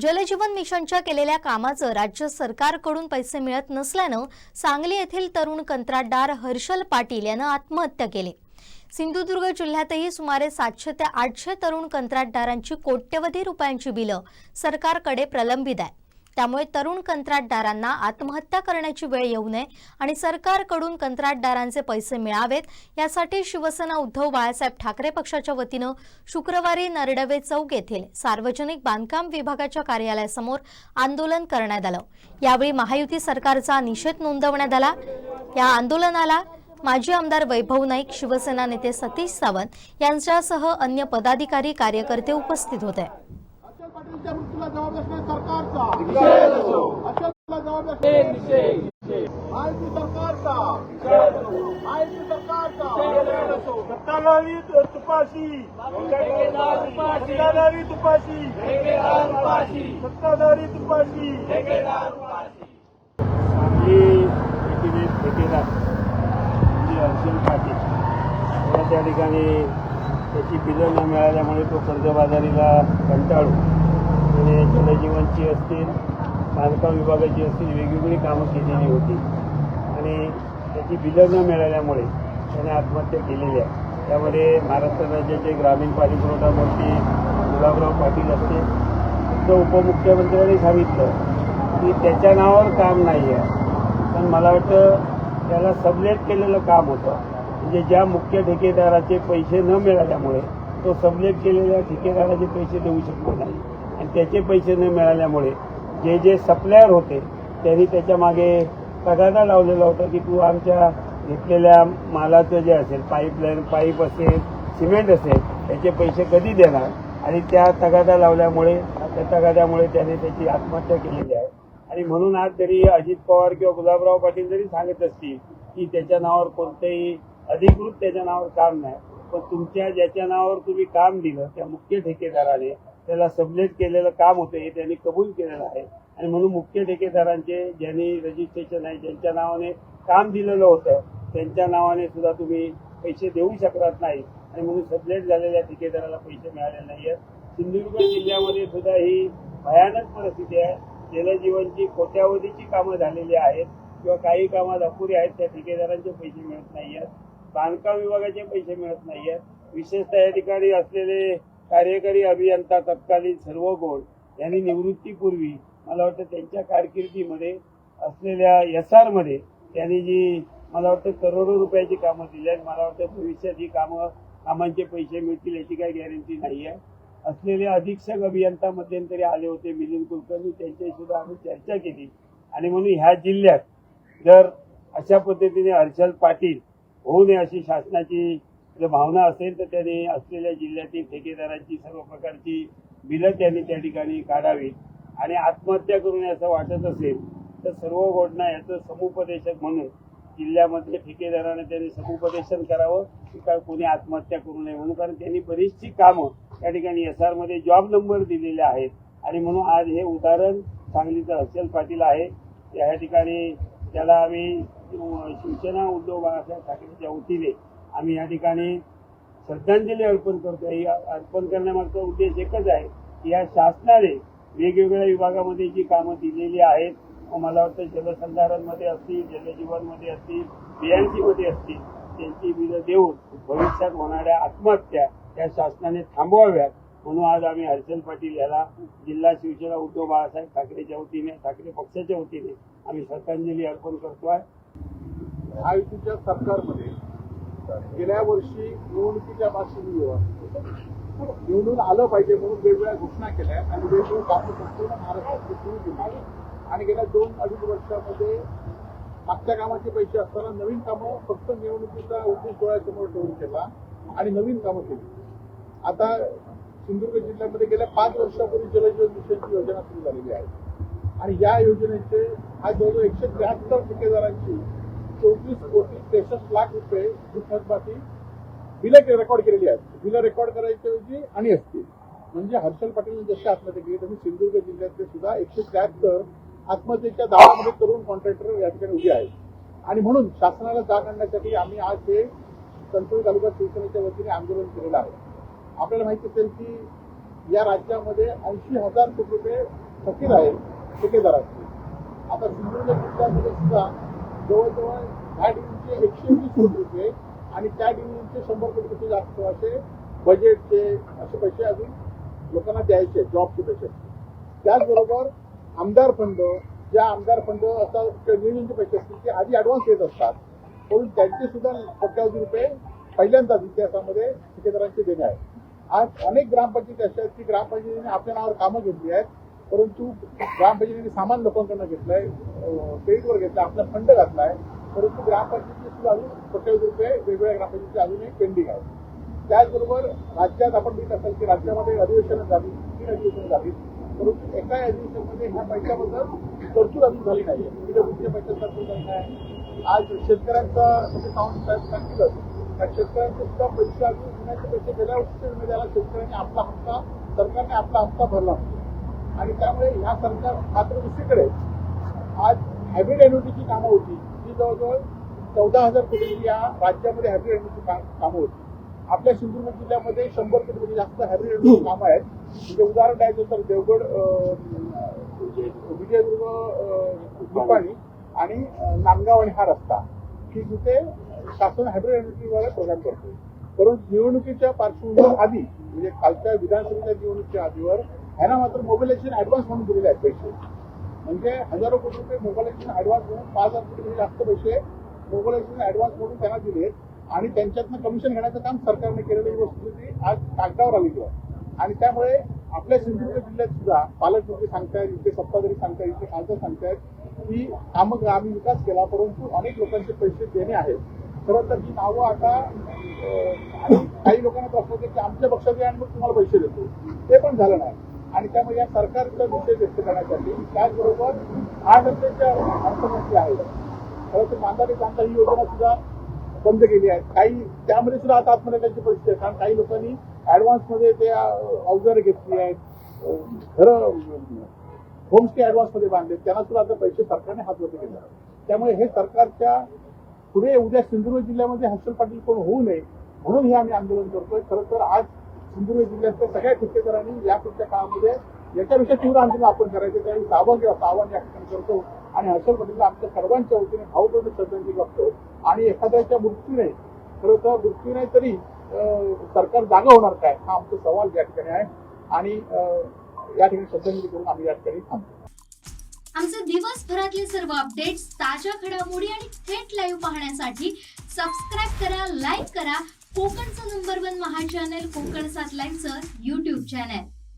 जलजीवन मिशनच्या केलेल्या कामाचं राज्य सरकारकडून पैसे मिळत नसल्यानं सांगली येथील तरुण कंत्राटदार हर्षल पाटील यानं आत्महत्या केली. सिंधुदुर्ग जिल्ह्यातही सुमारे सातशे ते आठशे तरुण कंत्राटदारांची कोट्यवधी रुपयांची बिलं सरकारकडे प्रलंबित आहे त्यामुळे तरुण कंत्राटदारांना आत्महत्या करण्याची वेळ येऊ नये आणि सरकारकडून कंत्राटदारांचे पैसे मिळावेत यासाठी शिवसेना उद्धव बाळासाहेब ठाकरे पक्षाच्या वतीनं शुक्रवारी नरडवे चौक येथील सार्वजनिक बांधकाम विभागाच्या कार्यालयासमोर आंदोलन करण्यात आलं. यावेळी महायुती सरकारचा निषेध नोंदवण्यात आला. या आंदोलनाला माजी आमदार वैभव नाईक शिवसेना नेते सतीश सावंत यांच्यासह अन्य पदाधिकारी कार्यकर्ते उपस्थित होते. पाटीलच्या मृत्यूला जबाबदार नाही सरकारचा. अशोकला जबाबदार नाही. माहिती सरकारचा. माहिती सरकारचा. सत्ताधारी तुपाशी. सत्ताधारी तुपाशी. सत्ताधारी तुपाशी. ठेकेदार हर्षल पाटील. या त्या ठिकाणी त्याची बिलं न मिळाल्यामुळे तो कर्जबाजारीला त्याने विभागाची असतील बांधकाम विभागाची असतील वेगवेगळी कामं केलेली होती. आणि त्याची बिलं न मिळाल्यामुळे त्याने आत्महत्या केलेली आहे. त्यामध्ये महाराष्ट्र राज्याचे ग्रामीण पाणी पुरवठा मंत्री गुलाबराव पाटील असतील. तिथं उपमुख्यमंत्र्यांनी सांगितलं की त्याच्या नावावर काम नाही आहे. पण मला वाटतं त्याला सबलेट केलेलं काम होतं. म्हणजे ज्या मुख्य ठेकेदाराचे पैसे न मिळाल्यामुळे तो सबलेट केलेल्या ठेकेदाराचे पैसे देऊ शकलो नाही. आणि त्याचे पैसे न मिळाल्यामुळे जे जे सप्लायर होते त्यांनी त्याच्यामागे तगादा लावलेला होता की तू आमच्या घेतलेल्या मालाचं जे असेल पाईपलाईन पाईप असेल सिमेंट असेल त्याचे पैसे कधी देणार? आणि त्या तगादा लावल्यामुळे त्या तगाद्यामुळे त्याने त्याची आत्महत्या केलेली आहे. आणि म्हणून आज जरी अजित पवार किंवा गुलाबराव पाटील जरी सांगत असतील की त्याच्या नावावर कोणतंही अधिकृत त्याच्या नावावर काम नाही पण तुमच्या ज्याच्या नावावर तुम्ही काम दिलं त्या मुख्य ठेकेदाराने त्याला सबलेट केलेलं काम होतं हे त्यांनी कबूल केलेलं आहे. आणि म्हणून मुख्य ठेकेदारांचे ज्यांनी रजिस्ट्रेशन आहे ज्यांच्या नावाने काम दिलेलं होतं त्यांच्या नावाने सुद्धा तुम्ही पैसे देऊ शकत नाही. आणि म्हणून सबलेट झालेल्या ठेकेदाराला पैसे मिळाले नाही आहेत सिंधुदुर्ग जिल्ह्यामध्ये सुद्धा ही भयानक परिस्थिती आहे. जलजीवनची कोट्यावधीची कामं झालेली आहेत किंवा काही कामात अपुरी आहेत त्या ठेकेदारांचे पैसे मिळत नाही आहेत बांधकाम विभागाचे पैसे मिळत नाही आहेत विशेषतः या ठिकाणी असलेले कार्यकारी अभियंता तत्कालीन सर्व गोड यांनी निवृत्तीपूर्वी मला वाटतं त्यांच्या कारकिर्दीमध्ये असलेल्या एस आरमध्ये त्यांनी जी मला वाटतं करोडो रुपयाची कामं दिली आहेत. मला वाटतं भविष्यात ही कामं कामांचे पैसे मिळतील याची काही गॅरंटी नाही आहे. असलेले अधीक्षक अभियंता मध्यंतरी आले होते मिलिंद कुलकर्णी. त्यांच्याशी सुद्धा आम्ही चर्चा केली. आणि म्हणून ह्या जिल्ह्यात जर अशा पद्धतीने हर्षल पाटील होऊ नये अशी शासनाची जर भावना असेल तर त्याने असलेल्या जिल्ह्यातील ठेकेदारांची सर्व प्रकारची बिलं त्यांनी त्या ठिकाणी काढावीत. आणि आत्महत्या करून असं वाटत असेल तर सर्व घटना याचं समुपदेशक म्हणून जिल्ह्यामध्ये ठेकेदाराने त्यांनी समुपदेशन करावं की काय कोणी आत्महत्या करू नये म्हणून. कारण त्यांनी बरीचशी कामं त्या ठिकाणी एस आरमध्ये जॉब नंबर दिलेले आहेत. आणि म्हणून आज हे उदाहरण सांगलीचं हर्षल पाटील आहे. या ठिकाणी त्याला आम्ही शिवसेना उद्धव बाळासाहेब ठाकरेच्या वतीने आम्ही या ठिकाणी श्रद्धांजली अर्पण करतो ही अर्पण करण्यामागचा उद्देश एकच आहे की या शासनाने वेगवेगळ्या विभागामध्ये जी कामं दिलेली आहेत मला वाटतं जलसंधारणमध्ये असतील जलजीवनमध्ये असतील BNC मध्ये असतील त्यांची बिलं देऊन भविष्यात होणाऱ्या आत्महत्या या शासनाने थांबवाव्यात. म्हणून आज आम्ही हर्षल पाटील याला जिल्हा शिवसेना उद्धव बाळासाहेब ठाकरेच्या वतीने ठाकरे पक्षाच्या वतीने आम्ही श्रद्धांजली अर्पण करतो. आहे हा महायुतीच्या सरकारमध्ये गेल्या वर्षी निवडणुकीच्या पार्श्वभूमीवर निवडून आलं पाहिजे म्हणून वेगवेगळ्या घोषणा केल्या आणि वेगवेगळी कामं संपूर्ण महाराष्ट्रात सुरू केली आणि गेल्या दोन अडीच वर्षामध्ये मागच्या कामाचे पैसे असताना नवीन कामं फक्त निवडणुकीचा उद्देश डोळ्यासमोर ठेवून केला आणि नवीन कामं केली. आता सिंधुदुर्ग जिल्ह्यामध्ये गेल्या पाच वर्षापूर्वी जलजीवन मिशनची योजना सुरू झालेली आहे. आणि या योजनेचे हा जवळजवळ एकशे त्र्याहत्तर ठेकेदारांची चोवीस कोटी त्रेसष्ट लाख रुपये ही थकबाकी बिलं रेकॉर्ड केलेली आहेत. बिलं रेकॉर्ड करायच्याऐवजी आणि असतील. म्हणजे हर्षल पाटील जशी आत्महत्या केली तशी सिंधुदुर्ग जिल्ह्यातले सुद्धा एकशे त्र्याहत्तर आत्महत्येच्या दावामध्ये तरुण कॉन्ट्रॅक्टर या ठिकाणी उभे आहेत. आणि म्हणून शासनाला जाग आणण्यासाठी आम्ही आज हे कणकवली तालुका शिवसेनेच्या वतीने आंदोलन केलेलं आहे. आपल्याला माहिती असेल की या राज्यामध्ये ऐंशी हजार कोटी रुपये थकीत आहे ठेकेदाराची आता सिंधुदुर्ग जिल्ह्यामध्ये सुद्धा जवळजवळ ह्या डिव्हिजनचे एकशे वीस कोटी रुपये आणि त्या डिव्हिजनचे शंभर रुपये जास्त असे बजेटचे असे पैसे अजून लोकांना द्यायचे जॉबचे पैसे. त्याचबरोबर आमदार फंड ज्या आमदार फंड असा नियोजनचे पैसे असतील ते आधी ऍडव्हान्स येत असतात. म्हणून त्यांचे सुद्धा कोट्यावधी रुपये पहिल्यांदाच इतिहासामध्ये ठेकेदारांचे देणे आहे आज अनेक ग्रामपंचायती अशा आहेत की ग्रामपंचायतीने आपल्या नावावर कामं घेतली आहेत परंतु ग्रामपंचायतीने सामान लोकांकडनं घेतलंय. क्रेडिटवर घेतला आपला फंड घातलाय. परंतु ग्रामपंचायती सुद्धा अजून कोट्यावधी रुपये वेगवेगळ्या ग्रामपंचायती अजूनही पेंडिंग आहे. त्याचबरोबर राज्यात आपण बघित असाल की राज्यामध्ये अधिवेशनं झाली तीन अधिवेशनं झाली. परंतु एका अधिवेशनमध्ये ह्या पैशाबद्दल तरतूद अजून झाली नाही आहे पैशात तरतूद झाली नाही आज शेतकऱ्यांचा म्हणजे सावंत साहेब सांगितलं त्या शेतकऱ्यांचे सुद्धा पैसे अजून विम्याचे पैसे गेल्या वर्षी विमे द्यायला शेतकऱ्यांनी आपला हप्ता सरकारने आपला हप्ता भरला. आणि त्यामुळे ह्या सरकार मात्र दुसरीकडे आज हायब्रिड एन्युटीची कामं होती. ती जवळजवळ चौदा हजार कोटीची या राज्यामध्ये हायब्रिड एन्युटीची कामं होती. आपल्या सिंधुदुर्ग जिल्ह्यामध्ये शंभर कोटीपेक्षा म्हणजे जास्त हायब्रिड एन्युटी कामं आहेत. म्हणजे उदाहरण द्यायचं तर देवगड म्हणजे विजयदुर्ग रुपाणी आणि अं, नांदगाव आणि हा रस्ता. की जिथे शासन हायब्रिड एन्युटीद्वारे प्रदान करतो परंतु निवडणुकीच्या पार्श्वभूमीवर आधी म्हणजे कालच्या विधानसभेच्या निवडणुकीच्या आधीवर ह्यांना मात्र मोबिलायझेशन ऍडव्हान्स म्हणून दिलेले आहेत पैसे. म्हणजे हजारो कोटी रुपये मोबाईलायझेशन ऍडव्हान्स म्हणून पाच हजार कोटी म्हणजे जास्त पैसे मोबाईलायझेशन ऍडव्हान्स म्हणून त्यांना दिले आणि त्यांच्यातनं कमिशन घेण्याचं काम सरकारने केलेली ही वस्तुस्थिती आज कागदावर आलेली आहे आणि त्यामुळे आपल्या सिंधुदुर्ग जिल्ह्यात सुद्धा पालकमंत्री सांगतायत इथे सत्ताधारी सांगतायत इथे खासदार सांगतायत की कामं आम्ही विकास केला परंतु अनेक लोकांचे पैसे देणे आहेत. खरं तर ही नावं आता काही लोकांना प्रश्न होते की आमच्या पक्षात आणि मग तुम्हाला पैसे देतो. ते पण झालं नाही. आणि त्यामुळे या सरकारचा विषय व्यक्त करण्यासाठी त्याचबरोबर आठ रस्त्याच्या अर्थमंत्री आहेत. खरं तर मांदारी कांदा ही योजना सुद्धा बंद केली आहे. काही त्यामध्ये सुद्धा आता आत्मनिर्भरची परिस्थिती आहे. कारण काही लोकांनी ऍडव्हान्समध्ये ते अवजारं घेतली आहेत. खरं घरं होमस्टे ऍडव्हान्समध्ये बांधले त्यांना सुद्धा आता पैसे सरकारने हातवत केले त्यामुळे हे सरकारच्या पुढे उद्या सिंधुदुर्ग जिल्ह्यामध्ये हर्षल पाटील कोण होऊ नये म्हणून हे आम्ही आंदोलन करतोय. खरं तर आज सिंधुदुर्ग जिल्ह्यातल्या सगळ्या ठेकेदारांनी यापुढच्या काळामध्ये याच्यापेक्षा तीव्र आंदोलन आपण करायचं त्यावेळी आव्हान केलं आव्हान या ठिकाणी करतो. आणि हर्षल पाटीलला आमच्या सर्वांच्या वतीने भावपूर्ण श्रद्धांजली वागतो आणि एखाद्याच्या मृत्यूने खरं तर मृत्यूने तरी सरकार जागा होणार काय हा आमचा सवाल या ठिकाणी आहे. आणि या ठिकाणी श्रद्धांजली करून आम्ही या ठिकाणी थांबतो. आमचे दिवसभरातले सर्व अपडेट्स ताज्या घडामोडी आणि थेट लाईव्ह पाहण्यासाठी सबस्क्राईब करा लाईक करा कोकणचं नंबर वन महा चॅनल कोकण सात लाईनचं युट्यूब चॅनल